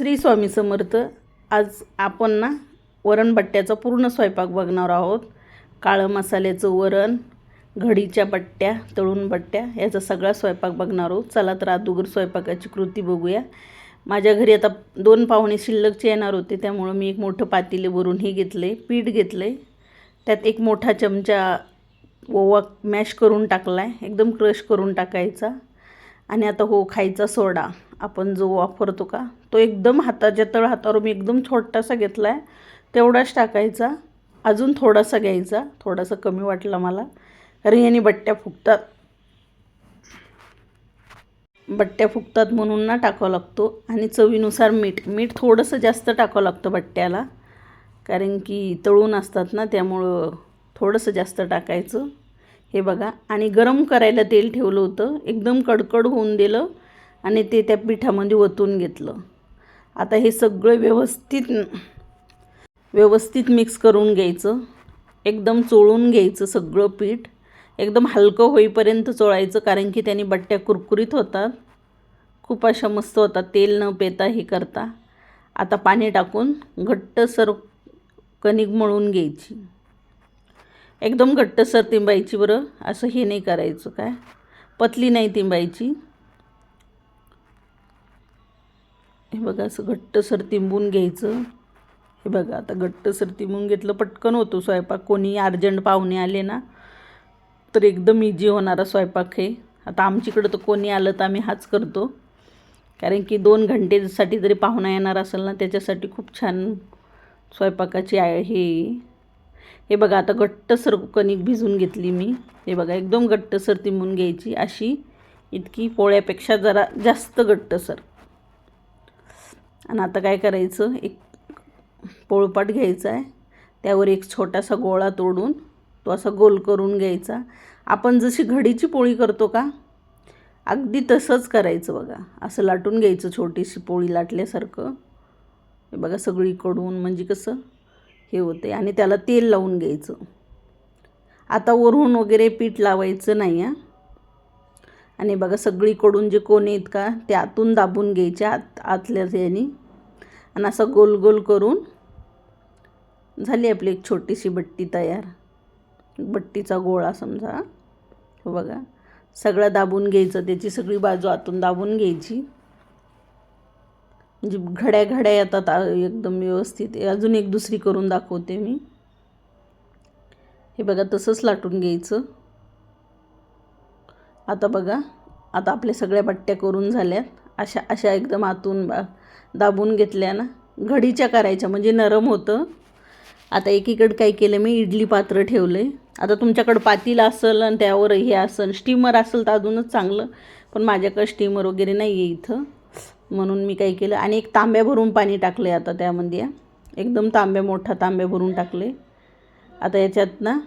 श्री स्वामी समर्थ आज आपण ना वरणबट्ट्याचा पूर्ण स्वयंपाक बघणार आहोत. काळं मसाल्याचं वरण घडीच्या बट्ट्या तळून बट्ट्या याचा सगळा स्वयंपाक बघणार आहोत. चला तर अदुगर स्वयंपाकाची कृती बघूया. माझ्या घरी आता दोन पाहुणे शिल्लकचे येणार होते त्यामुळं मी एक मोठं पातेले भरून हे घेतले पीठ घेतले. त्यात एक मोठा चमचा ओवा मॅश करून टाकला आहे एकदम क्रश करून टाकायचा. आणि आता हो खायचा सोडा. आपण जो वापरतो का तो एकदम हाताच्या तळ हातावर मी एकदम छोटासा घेतला आहे तेवढाच टाकायचा. अजून थोडासा घ्यायचा. थोडासा कमी वाटला मला. कारण याने बट्ट्या फुगतात. बट्ट्या फुगतात म्हणून ना टाकावं लागतो. आणि चवीनुसार मीठ. मीठ थोडंसं जास्त टाकावं लागतं बट्ट्याला. कारण की तळून असतात ना त्यामुळं थोडंसं जास्त टाकायचं. हे बघा. आणि गरम करायला तेल ठेवलं होतं. एकदम कडकड होऊन दिलं. आणि ते त्या पिठामध्ये ओतून घेतलं. आता हे सगळं व्यवस्थित व्यवस्थित मिक्स करून घ्यायचं. एकदम चोळून घ्यायचं सगळं पीठ. एकदम हलकं होईपर्यंत चोळायचं कारण की त्याने बट्ट्या कुरकुरीत होतात. खूप अशा मस्त होतात. तेल न पेता हे करता. आता पाणी टाकून घट्टसर कणिक मळून घ्यायची. एकदम घट्टसर तिंबायची बरं. असं हे नाही करायचं काय? पतली नाही तिंबायची. हे बघा असं घट्टसर तिंबून घ्यायचं. हे बघा आता घट्टसर तिंबून घेतलं पटकन होतो स्वयंपाक. कोणी अर्जंट पाहुणे आले ना तर एकदम इजी होणारा स्वयंपाक हे. आता आमच्याकडं तर कोणी आलं तर आम्ही हाच करतो. कारण की दोन घंटेसाठी जरी पाहुणा येणार असेल ना त्याच्यासाठी खूप छान स्वयंपाकाची आहे हे. हे बघा आता घट्टसर कणिक भिजून घेतली मी. हे बघा एकदम घट्टसर तिंबून घ्यायची. अशी इतकी पोळ्यापेक्षा जरा जास्त घट्टसर. आणि आता काय करायचं? एक पोळपाट घ्यायचा आहे. त्यावर एक छोटासा गोळा तोडून तो असा गोल करून घ्यायचा. आपण जशी घडीची पोळी करतो का? अगदी तसंच करायचं बघा. असं लाटून घ्यायचं छोटीशी पोळी लाटल्यासारखं. हे बघा सगळीकडून म्हणजे कसं? हे होते. आणि त्याला तेल लावून घ्यायचं. आता वरून वगैरे पीठ लावायचं नाही आहे आणि बघा सगळीकडून जे कोण आहेत का ते आतून दाबून घ्यायचे आत आतल्या याने आणि असं गोल गोल करून झाली आपली एक छोटीशी बट्टी तयार. बट्टीचा गोळा समजा. हो बघा. सगळं दाबून घ्यायचं. त्याची सगळी बाजू आतून दाबून घ्यायची. म्हणजे घड्या घड्या येतात एकदम व्यवस्थित. अजून एक दुसरी करून दाखवते मी. हे बघा तसंच लाटून घ्यायचं. आता बघा. आता आपल्या सगळ्या बट्ट्या करून झाल्यात. अशा अशा एकदम आतून बा दाबून घेतल्या ना? घडीच्या करायच्या म्हणजे नरम होतं. आता एकीकडं काय केलं मी इडली पात्र ठेवलं आहे आता तुमच्याकडं पातील असेल आणि त्यावर हे असेल स्टीमर असेल तर अजूनच चांगलं. पण माझ्याकडं स्टीमर वगैरे नाही आहे इथं. म्हणून मी काय केलं आणि एक तांब्या भरून पाणी टाकलं आहे आता त्यामध्ये. एकदम तांब्या मोठा तांब्या भरून टाकले आता याच्यात ना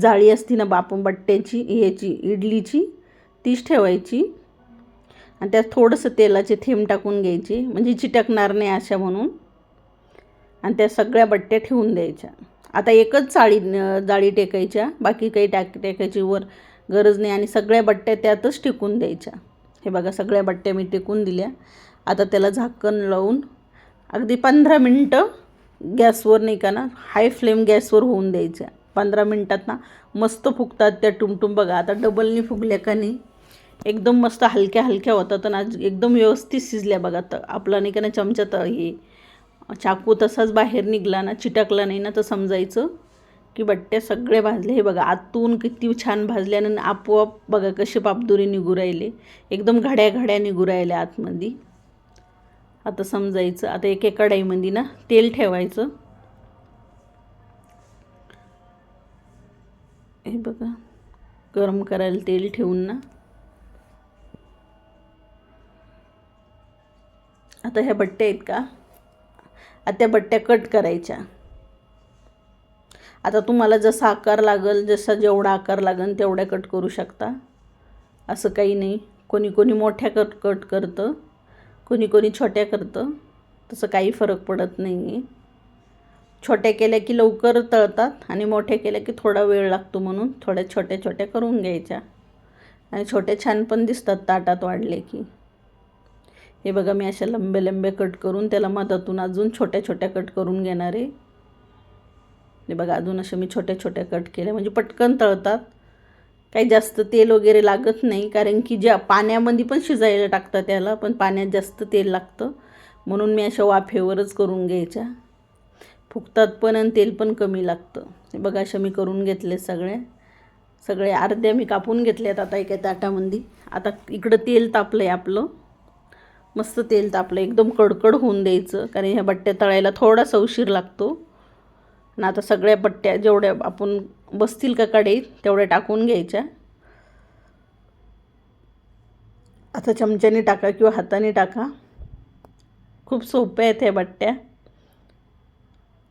जाळी असती ना बापू बट्ट्याची ह्याची इडलीची तीच ठेवायची. आणि त्यात थोडंसं तेलाची थेंब टाकून घ्यायची म्हणजे चिटकणार नाही अशा म्हणून. आणि त्या सगळ्या बट्ट्या ठेवून द्यायच्या. आता एकच जाळी जाळी टेकायच्या बाकी काही टाक टेकायची वर गरज नाही आणि सगळ्या बट्ट्या त्यातच टिकून द्यायच्या. हे बघा सगळ्या बट्ट्या मी टिकून दिल्या. आता त्याला झाकण लावून अगदी पंधरा मिनटं गॅसवर नाही का ना हाय फ्लेम गॅसवर होऊन द्यायच्या. पंधरा मिनटात ना मस्त फुगतात त्या टुमटुम. बघा आता डबलनी फुगल्या का नाही? एकदम मस्त हलक्या हलक्या होतात आणि आज एकदम व्यवस्थित शिजल्या बघा. तर आपला नाही का ना चमचा तर हे चाकू तसाच बाहेर निघला ना चिटकला नाही ना तर समजायचं. की बट्ट्या सगळे भाजले. हे बघा आतून किती छान भाजल्यानं आपोआप बघा कसे पापदुरी निघू राहिले. एकदम घड्या घड्या निघू राहिल्या आतमध्ये. आता समजायचं. आता एके कढाईमध्ये ना तेल ठेवायचं. हे बघा गरम करायला तेल ठेवून ना. आता ह्या बट्ट्या आहेत का? आता त्या बट्ट्या कट करायच्या. आता तुम्हाला जसा आकार लागेल जसा जेवढा आकार लागेल तेवढ्या कट करू शकता. असं काही नाही. कोणी कोणी मोठ्या कट कट करतं. कोणी कोणी छोट्या करतं. तसं काही फरक पडत नाही आहे छोट्या केल्या की लवकर तळतात आणि मोठ्या केल्या की थोडा वेळ लागतो म्हणून थोड्या छोट्या छोट्या करून घ्यायच्या. आणि छोटे छान पण दिसतात ताटात वाढले की. हे बघा मी अशा लंबे लंबे कट करून त्याला मधातून अजून छोट्या छोट्या कट करून घेणार आहे. हे बघा अजून अशा मी छोट्या छोट्या कट केल्या. म्हणजे पटकन तळतात. काही जास्त तेल वगैरे लागत नाही कारण की ज्या पाण्यामध्ये पण शिजायला टाकतात त्याला पण पाण्यात जास्त तेल लागतं. म्हणून मी अशा वाफेवरच करून घ्यायच्या. फुगतात पण आणि तेल पण कमी लागतं. हे बघा अशा मी करून घेतले सगळे सगळे अर्ध्या मी कापून घेतल्यात आता एका ताटामध्ये. आता इकडं तेल तापलं आहे आपलं. मस्त तेल तापलं एकदम कडकड होऊन द्यायचं कारण ह्या बट्ट्या तळायला थोडासा उशीर लागतो. आणि आता सगळ्या बट्ट्या जेवढ्या आपण बसतील का कढईत तेवढ्या टाकून घ्यायच्या. आता चमच्याने टाका किंवा हाताने टाका. खूप सोप्या आहेत ह्या बट्ट्या.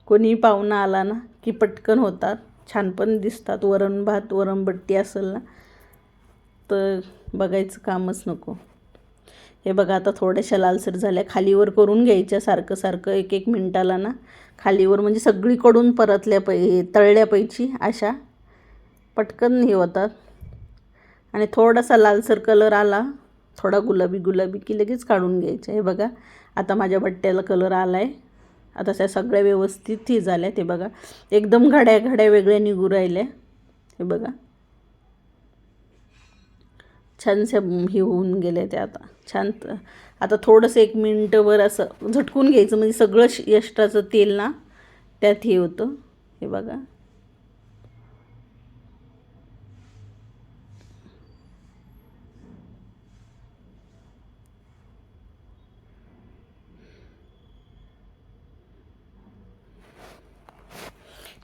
कोणीही पाहुणा आला ना की पटकन होतात. छान पण दिसतात. वरण भात वरणबट्टी असेल ना तर बघायचं कामच नको. हे बघा आता थोड्याशा लालसर झाल्या. खालीवर करून घ्यायच्या सारखं सारखं एक एक मिनटाला ना. खालीवर म्हणजे सगळीकडून परतल्या पै तळल्या पैची अशा. पटकन हे होतात. आणि थोडासा लालसर कलर आला थोडा गुलाबी गुलाबी की लगेच काढून घ्यायचं. हे बघा आता माझ्या बट्ट्याला कलर आला आहे आता त्या सगळ्या व्यवस्थित ही झाल्या ते बघा एकदम घड्या घड्या वेगळ्या निघू राहिल्या. हे बघा. छानशा हे होऊन गेल्या ते आता. छान आता थोडंसं एक मिनटंवर असं झटकून घ्यायचं. म्हणजे सगळं यष्टाचं तेल ना त्यात हे होतं. हे बघा.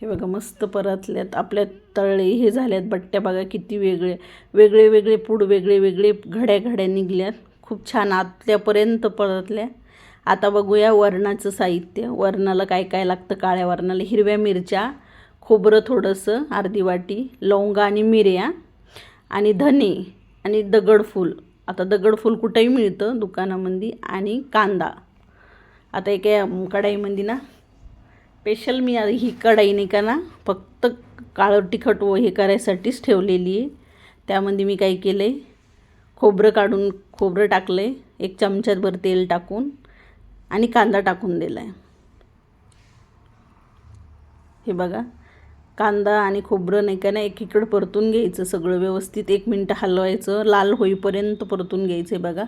हे बघा मस्त परतल्यात आपल्या तळे हे झाल्यात बट्ट्या बघा किती वेगळे. वेगळे वेगळे पूड वेगळे वेगळे घड्या घड्या निघल्यात. खूप छान आतल्यापर्यंत परतल्या. आता बघूया वरणाचं साहित्य. वरणाला काय काय लागतं? काळ्या वरणाला हिरव्या मिरच्या खोबरं थोडंसं अर्धी वाटी लवंगा आणि मिऱ्या आणि धने आणि दगडफूल आता दगडफूल कुठंही मिळतं दुकानामध्ये आणि कांदा. आता एका कढाईमध्ये ना स्पेशल मी ही कढाई नाही का ना फक्त काळं तिखट व हे करायसाठीच ठेवलेली आहे. त्यामध्ये मी काय केलं आहे खोबरं काढून खोबरं टाकलं आहे एक चमच्याभर तेल टाकून आणि कांदा टाकून दिला आहे हे बघा कांदा आणि खोबरं नाही का ना एकीकडं परतून घ्यायचं सगळं व्यवस्थित एक मिनटं हलवायचं लाल होईपर्यंत परतून घ्यायचं आहे बघा.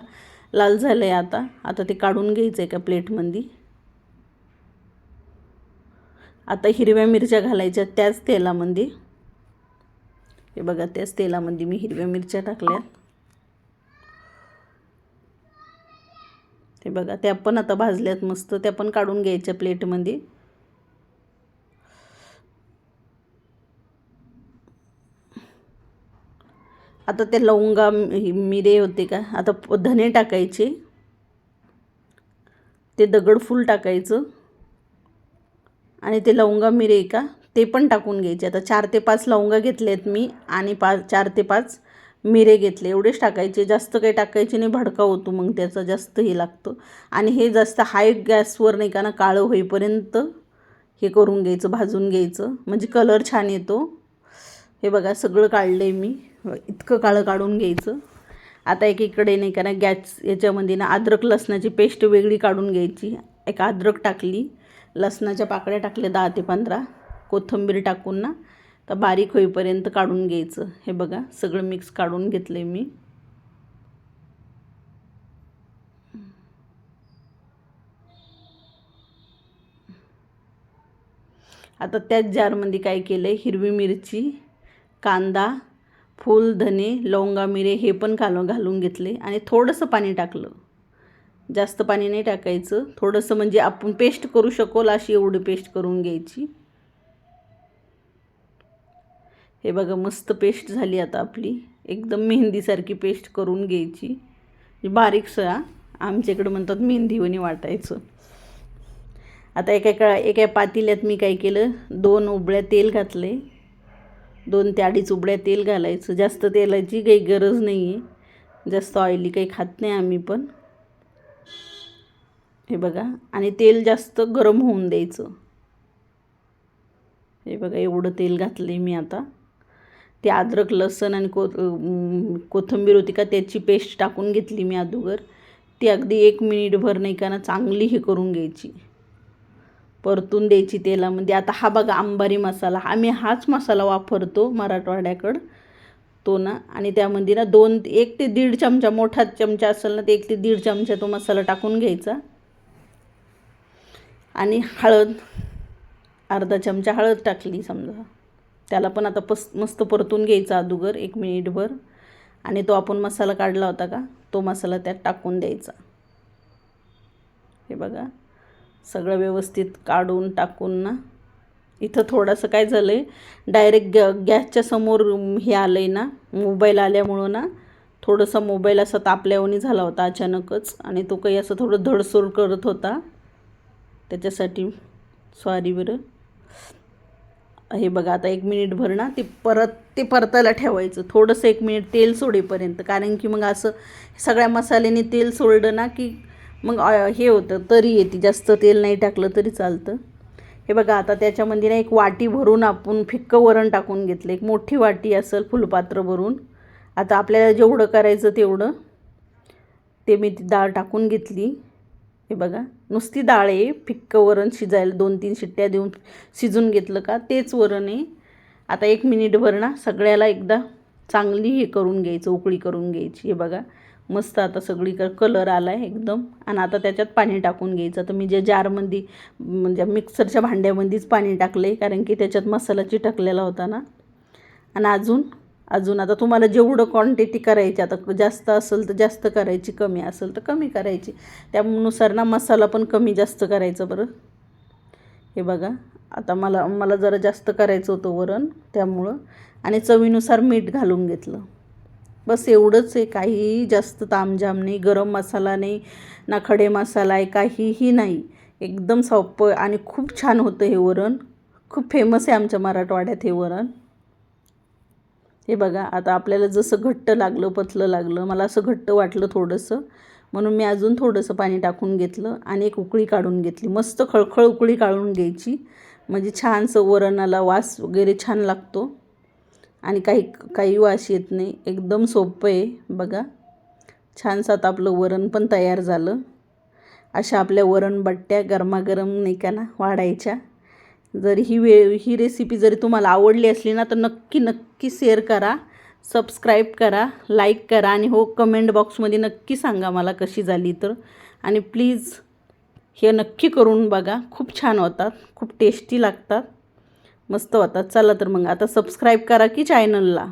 लाल झालं आहे आता आता ते काढून घ्यायचं आहे का प्लेटमध्ये? आता हिरव्या मिरच्या घालायच्या त्याच तेलामध्ये. हे बघा त्याच तेलामध्ये मी हिरव्या मिरच्या टाकल्यात ते बघा त्या पण आता भाजल्यात मस्त. त्या पण काढून घ्यायच्या प्लेटमध्ये. आता त्या लवंगा मिरे होते का आता धने टाकायचे. ते दगडफूल टाकायचं. आणि ते लवंगा मिरे का? ते पण टाकून घ्यायचे. आता चार ते पाच लवंगा घेतलेत मी आणि पाच चार ते पाच मिरे घेतले. एवढेच टाकायचे. जास्त काही टाकायचे नाही. भडका होतो मग त्याचा. जास्त हे लागतं. आणि हे जास्त हाय गॅसवर नाही का ना काळं होईपर्यंत हे करून घ्यायचं भाजून घ्यायचं. म्हणजे कलर छान येतो. हे बघा सगळं काढलं आहे मी. इतकं काळं काढून घ्यायचं. आता एकीकडे नाही का ना गॅस याच्यामध्ये ना अद्रक लसणाची पेस्ट वेगळी काढून घ्यायची. एक अद्रक टाकली. लसणाच्या पाकळ्या टाकल्या दहा ते पंधरा. कोथिंबीर टाकून ना तर बारीक होईपर्यंत काढून घ्यायचं. हे बघा सगळं मिक्स काढून घेतलं आहे मी. आता त्याच जारमध्ये काय केलं आहे हिरवी मिरची कांदा फूल धने लवंगा मिरे हे पण घालून घालून घेतले आणि थोडंसं पाणी टाकलं. जास्त पाणी नाही टाकायचं. थोडंसं म्हणजे आपण पेस्ट करू शकोल अशी एवढी पेस्ट करून घ्यायची. हे बघा मस्त पेस्ट झाली आता आपली. एकदम मेहंदीसारखी पेस्ट करून घ्यायची. म्हणजे बारीकसा आमच्याकडं म्हणतात मेहंदीवणी वाटायचं. आता एका का एका पातेल्यात मी काय केलं? दोन उबळ्या तेल घातले. दोन ते अडीच उबळ्या तेल घालायचं. जास्त तेलाची काही गरज नाही आहे जास्त ऑइली काही खात नाही आम्ही पण. हे बघा. आणि तेल जास्त गरम होऊन द्यायचं. हे बघा एवढं तेल घातलं आहे मी आता. ते अद्रक लसण आणि को कोथिंबीर होती का त्याची पेस्ट टाकून घेतली मी अगोदर. ती अगदी एक मिनिटभर नाही का ना चांगली हे करून घ्यायची. परतून द्यायची तेलामध्ये. आता हा बघा अंबारी मसाला. आम्ही हाच मसाला वापरतो मराठवाड्याकडं. तो ना. आणि त्यामध्ये ना दोन एक ते दीड चमचा मोठा चमचा असेल ना ते एक ते दीड चमचा तो मसाला टाकून घ्यायचा. आणि हळद अर्धा चमचा हळद टाकली समजा. त्याला पण आता पस मस्त परतून घ्यायचा अगोदर एक मिनिटभर. आणि तो आपण मसाला काढला होता का तो मसाला त्यात टाकून द्यायचा. हे बघा सगळं व्यवस्थित काढून टाकून ना. इथं थोडंसं काय झालं आहे डायरेक्ट गॅ गॅसच्या समोर हे आलं आहे ना मोबाईल आल्यामुळं ना थोडंसं मोबाईल असा तापल्यावणी झाला होता अचानकच. आणि तो काही असं थोडं धडसोड करत होता. त्याच्यासाठी सॉरी बरं. हे बघा आता एक मिनिटभर ना ते परत ते परतायला ठेवायचं. थोडंसं एक मिनिट तेल सोडेपर्यंत. कारण की मग असं सगळ्या मसाल्याने तेल सोडलं ना की मग हे होतं तरी येते. जास्त तेल नाही टाकलं तरी चालतं. हे बघा आता त्याच्यामध्ये ना एक वाटी भरून आपण फिक्कं वरण टाकून घेतलं. एक मोठी वाटी असेल फुलपात्र भरून. आता आपल्याला जेवढं करायचं तेवढं. ते मी ती डाळ टाकून घेतली. हे बघा नुसती डाळ आहे फिक्कं वरण शिजायला दोन तीन शिट्ट्या देऊन शिजून घेतलं का तेच वरण आहे. आता एक मिनिटभर ना सगळ्याला एकदा चांगली हे करून घ्यायचं उकळी करून घ्यायची. हे बघा मस्त आता सगळी कलर आला आहे एकदम. आणि आता त्याच्यात पाणी टाकून घ्यायचं. तर मी जे जारमध्ये म्हणजे मिक्सरच्या भांड्यामध्येच पाणी टाकलं आहे कारण की त्याच्यात मसाला चिटकलेला होता ना. आणि अजून अजून आता तुम्हाला जेवढं क्वांटिटी करायची आता जास्त असेल तर जास्त करायची कमी असेल तर कमी करायची. त्यानुसार ना मसाला पण कमी जास्त करायचं बरं. हे बघा आता मला मला जरा जास्त करायचं होतं वरण त्यामुळं. आणि चवीनुसार मीठ घालून घेतलं. बस एवढंच आहे काहीही जास्त तामझाम नाही गरम मसाला नाही ना खडे मसाला आहे काहीही नाही. एकदम सोपं आणि खूप छान होतं हे वरण. खूप फेमस आहे आमच्या मराठवाड्यात हे वरण. हे बघा आता आपल्याला जसं घट्ट लागलं पतलं लागलं मला असं घट्ट वाटलं थोडंसं. म्हणून मी अजून थोडंसं पाणी टाकून घेतलं आणि एक उकळी काढून घेतली. मस्त खळखळ उकळी काढून घ्यायची. म्हणजे छानसं वरणाला वास वगैरे छान लागतो. आणि काही काही वास येत नाही. एकदम सोपं आहे बघा. छानसं आता आपलं वरण पण तयार झालं. अशा आपल्या वरण बट्ट्या गरमागरम नाही का ना वाढायच्या. जर ही वे ही रेसिपी जरी तुम्हाला आवडली असली ना तर नक्की नक्की शेअर करा सबस्क्राईब करा लाईक करा आणि हो कमेंट बॉक्समध्ये नक्की सांगा मला कशी झाली तर. आणि प्लीज हे नक्की करून बघा. खूप छान होतात खूप टेस्टी लागतात. मस्त होतात. चला तर मग आता सबस्क्राईब करा की चॅनलला